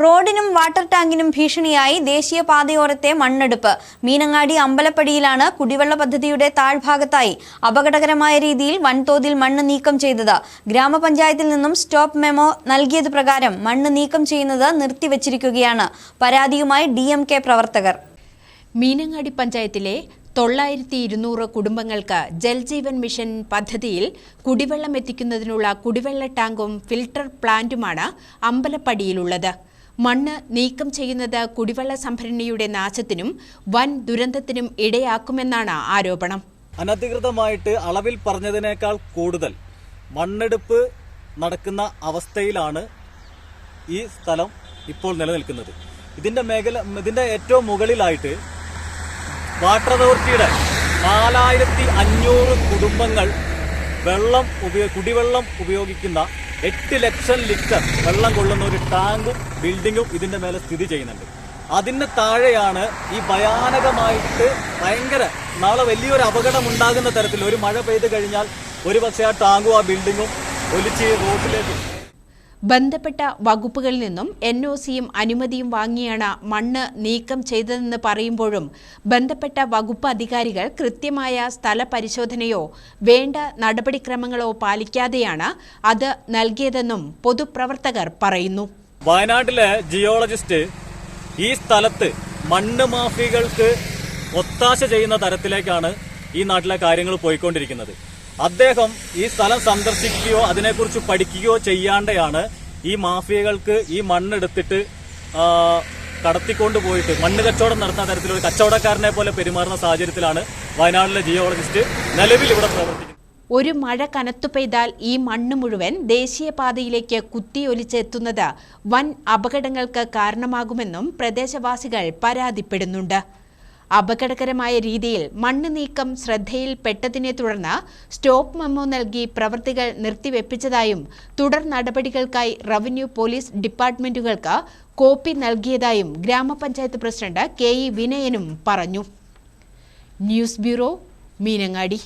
റോഡിനും water ടാങ്കിനും ഭീഷണിയായി ദേശീയപാതയോരത്തെ മണ്ണെടുപ്പ്. മീനങ്ങാടി അമ്പലപ്പടിയിലാണ് കുടിവെള്ള പദ്ധതിയുടെ താഴ്ഭാഗത്തായി അപകടകരമായ രീതിയിൽ വൻതോതിൽ മണ്ണ് നീക്കം ചെയ്തത്. ഗ്രാമപഞ്ചായത്തിൽ നിന്നും സ്റ്റോപ്പ് മെമോ നൽകിയത് പ്രകാരം മണ്ണ് നീക്കം ചെയ്യുന്നത് നിർത്തിവച്ചിരിക്കുകയാണ്. പരാതിയുമായി ഡി പ്രവർത്തകർ. മീനങ്ങാടി പഞ്ചായത്തിലെ തൊള്ളായിരത്തി ഇരുന്നൂറ് കുടുംബങ്ങൾക്ക് ജൽജീവൻ മിഷൻ പദ്ധതിയിൽ കുടിവെള്ളം എത്തിക്കുന്നതിനുള്ള കുടിവെള്ള ടാങ്കും ഫിൽട്ടർ പ്ലാന്റുമാണ് അമ്പലപ്പടിയിലുള്ളത്. മണ്ണ് നീക്കം ചെയ്യുന്നത് കുടിവെള്ള സംഭരണിയുടെ നാശത്തിനും വൻ ദുരന്തത്തിനും ഇടയാക്കുമെന്നാണ് ആരോപണം. അനധികൃതമായിട്ട് അളവിൽ പറഞ്ഞതിനേക്കാൾ കൂടുതൽ മണ്ണെടുപ്പ് നടക്കുന്ന അവസ്ഥയിലാണ് ഈ സ്ഥലം ഇപ്പോൾ നിലനിൽക്കുന്നത്. ഇതിന്റെ മേഖല ഇതിന്റെ ഏറ്റവും മുകളിലായിട്ട് വാട്ടർ അതോറിറ്റിയുടെ നാലായിരത്തി അഞ്ഞൂറ് കുടുംബങ്ങൾ വെള്ളം ഉപയോ കുടിവെള്ളം ഉപയോഗിക്കുന്ന എട്ട് ലക്ഷം ലിറ്റർ വെള്ളം കൊള്ളുന്ന ഒരു ടാങ്കും ബിൽഡിങ്ങും ഇതിന്റെ മേലെ സ്ഥിതി ചെയ്യുന്നുണ്ട്. അതിന് താഴെയാണ് ഈ ഭയാനകമായിട്ട് ഭയങ്കര നാളെ വലിയൊരു അപകടം ഉണ്ടാകുന്ന തരത്തിൽ ഒരു മഴ പെയ്ത് കഴിഞ്ഞാൽ ഒരു പക്ഷേ ആ ടാങ്കും ആ ബിൽഡിങ്ങും ഒലിച്ച് റോഡിലേക്ക് ബന്ധപ്പെട്ട വകുപ്പുകളിൽ നിന്നും എൻ ഒ സിയും അനുമതിയും വാങ്ങിയാണ് മണ്ണ് നീക്കം ചെയ്തതെന്ന് പറയുമ്പോഴും ബന്ധപ്പെട്ട വകുപ്പ് അധികാരികൾ കൃത്യമായ സ്ഥല പരിശോധനയോ വേണ്ട നടപടിക്രമങ്ങളോ പാലിക്കാതെയാണ് അത് നൽകിയതെന്നും പൊതുപ്രവർത്തകർ പറയുന്നു. വയനാട്ടിലെ ജിയോളജിസ്റ്റ് ഈ സ്ഥലത്ത് മണ്ണ് മാഫികൾക്ക് ഒത്താശ ചെയ്യുന്ന തരത്തിലേക്കാണ് ഈ നാട്ടിലെ കാര്യങ്ങൾ പോയിക്കൊണ്ടിരിക്കുന്നത്. അദ്ദേഹം ഈ സ്ഥലം സന്ദർശിക്കുകയോ അതിനെക്കുറിച്ച് പഠിക്കുകയോ ചെയ്യാണ്ടെയാണ് ഈ മാഫിയകൾക്ക് ഈ മണ്ണെടുത്തിട്ട് കടത്തിക്കൊണ്ട് പോയിട്ട് മണ്ണ് കച്ചവടം നടത്തുന്ന തരത്തിലൊരു കച്ചവടക്കാരനെ പോലെ പെരുമാറുന്ന സാഹചര്യത്തിലാണ് വയനാട്ടിലെ ജിയോളജിസ്റ്റ് നിലവിൽ ഇവിടെ പ്രവർത്തിക്കുന്നത്. ഒരു മഴ കനത്തു പെയ്താൽ ഈ മണ്ണ് മുഴുവൻ ദേശീയപാതയിലേക്ക് കുത്തിയൊലിച്ചെത്തുന്നത് വൻ അപകടങ്ങൾക്ക് കാരണമാകുമെന്നും പ്രദേശവാസികൾ പരാതിപ്പെടുന്നുണ്ട്. അപകടകരമായ രീതിയിൽ മണ്ണ് നീക്കം ശ്രദ്ധയിൽപ്പെട്ടതിനെ തുടർന്ന് സ്റ്റോപ്പ് മെമ്മോ നൽകി പ്രവൃത്തികൾ നിർത്തിവെപ്പിച്ചതായും തുടർ നടപടികൾക്കായി റവന്യൂ പോലീസ് ഡിപ്പാർട്ട്മെന്റുകൾക്ക് കോപ്പി നൽകിയതായും ഗ്രാമപഞ്ചായത്ത് പ്രസിഡന്റ് കെ ഇ വിനയനും പറഞ്ഞു. News bureau Meenangadi.